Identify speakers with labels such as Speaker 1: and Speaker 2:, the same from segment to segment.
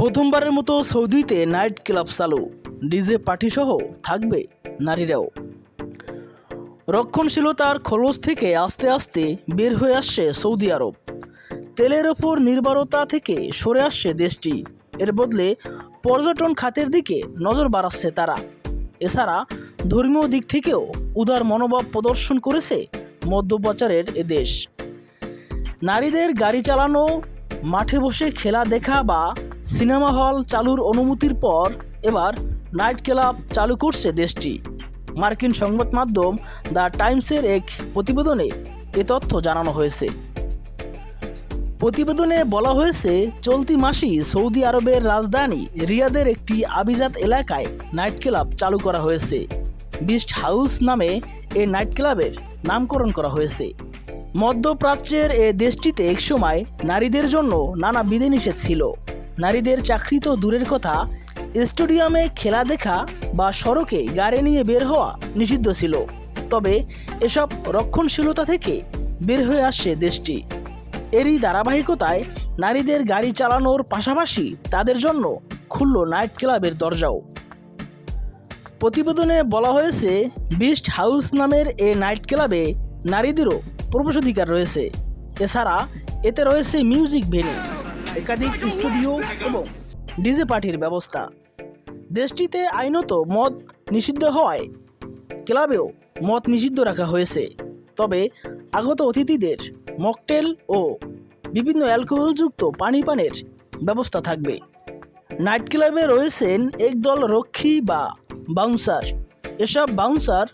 Speaker 1: প্রথমবারের মতো সৌদিতে নাইট ক্লাব চালু। ডিজে পার্টি সহ থাকবে নারীরাও। রক্ষণশীলতার খরচ থেকে আস্তে আস্তে বের হয়ে আসছে সৌদি আরব। তেলের ওপর নির্ভরতা থেকে সরে আসছে দেশটি। এর বদলে পর্যটন খাতের দিকে নজর বাড়াচ্ছে তারা। এছাড়া ধর্মীয় দিক থেকেও উদার মনোভাব প্রদর্শন করেছে মধ্যপ্রাচারের এ দেশ। নারীদের গাড়ি চালানো, মাঠে বসে খেলা দেখা বা সিনেমা হল চালুর অনুমতির পর এবার নাইট ক্লাব চালু করছে দেশটি। মার্কিন সংবাদ মাধ্যম দ্য টাইমসের এক প্রতিবেদনে এ তথ্য জানানো হয়েছে। প্রতিবেদনে বলা হয়েছে, চলতি মাসেই সৌদি আরবের রাজধানী রিয়াদের একটি আভিজাত এলাকায় নাইট ক্লাব চালু করা হয়েছে। বিস্ট হাউস নামে এই নাইট ক্লাবের নামকরণ করা হয়েছে। মধ্যপ্রাচ্যের এ দেশটিতে একসময় নারীদের জন্য নানা বিধিনিষেধ ছিল। নারীদের চাকরি তো দূরের কথা, স্টেডিয়ামে খেলা দেখা বা সড়কে গাড়ি নিয়ে বের হওয়া নিষিদ্ধ ছিল। তবে এসব রক্ষণশীলতা থেকে বের হয়ে আসছে দেশটি। এরই ধারাবাহিকতায় নারীদের গাড়ি চালানোর পাশাপাশি তাদের জন্য খুলল নাইট ক্লাবের দরজাও। প্রতিবেদনে বলা হয়েছে, বিস্ট হাউস নামের এ নাইট ক্লাবে নারীদেরও প্রবেশাধিকার রয়েছে। এছাড়া এতে রয়েছে মিউজিক ভেন্যু। একাধিক স্টুডিও এবং ডিজে পার্টির ব্যবস্থা। দেশটিতে আইনত মদ নিষিদ্ধ হওয়ায় ক্লাবেও মদ নিষিদ্ধ রাখা হয়েছে। তবে আগত অতিথিদের মকটেল ও বিভিন্ন অ্যালকোহলযুক্ত পানি পানের ব্যবস্থা থাকবে। নাইট ক্লাবে রয়েছেন একদল রক্ষী বা বাউন্সার। এসব বাউন্সার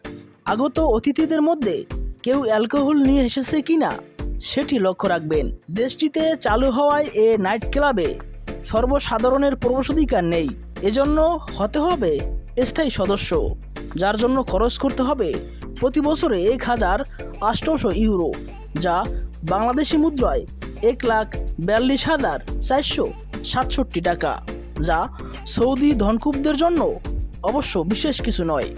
Speaker 1: আগত অতিথিদের মধ্যে কেউ অ্যালকোহল নিয়ে এসেছে কিনা সেটি লক্ষ্য রাখবেন। দেশটিতে চালু হওয়ায় এ নাইট ক্লাবে সর্বসাধারণের প্রবেশাধিকার নেই। এজন্য হতে হবে স্থায়ী সদস্য, যার জন্য খরচ করতে হবে প্রতি বছরে এক হাজার আষ্টশো ইউরো, যা বাংলাদেশি মুদ্রায় এক লাখ বিয়াল্লিশ হাজার চারশো সাতষট্টি টাকা, যা সৌদি ধনকুবদের জন্য অবশ্য বিশেষ কিছু নয়।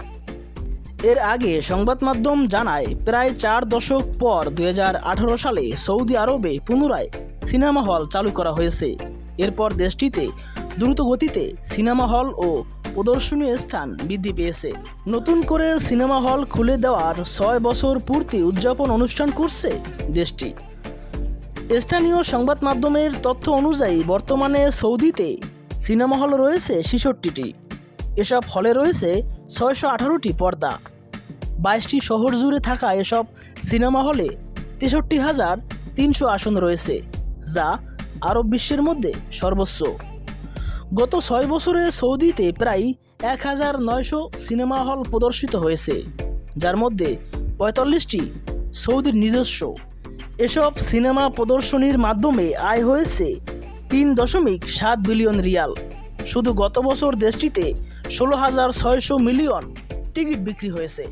Speaker 1: এর আগে সংবাদ মাধ্যম জানায়, প্রায় চার দশক পর দু হাজার আঠারো সালে সৌদি আরবে পুনরায় সিনেমা হল চালু করা হয়েছে। এরপর দেশটিতে দ্রুত গতিতে সিনেমা হল ও প্রদর্শনীয় স্থান বৃদ্ধি পেয়েছে। নতুন করে সিনেমা হল খুলে দেওয়ার ছয় বছর পূর্তি উদযাপন অনুষ্ঠান করছে দেশটি। স্থানীয় সংবাদ মাধ্যমের তথ্য অনুযায়ী, বর্তমানে সৌদিতে সিনেমা হল রয়েছে ছেষট্টিটি। এসব হলে রয়েছে ছয়শো আঠারোটি পর্দা, বাইশটি শহর জুড়ে থাকা এসব সিনেমা হলে তেষট্টি হাজার তিনশো আসন রয়েছে, যা আরব বিশ্বের মধ্যে সর্বোচ্চ। গত ছয় বছরে সৌদিতে প্রায় এক হাজার নয়শো সিনেমা হল প্রদর্শিত হয়েছে, যার মধ্যে পঁয়তাল্লিশটি সৌদির নিজস্ব। এসব সিনেমা প্রদর্শনীর মাধ্যমে আয় হয়েছে তিন দশমিক সাত বিলিয়ন রিয়াল। শুধু গত বছর দেশটিতে ষোলো হাজার ছয়শো মিলিয়ন টিকিট বিক্রি হয়েছে।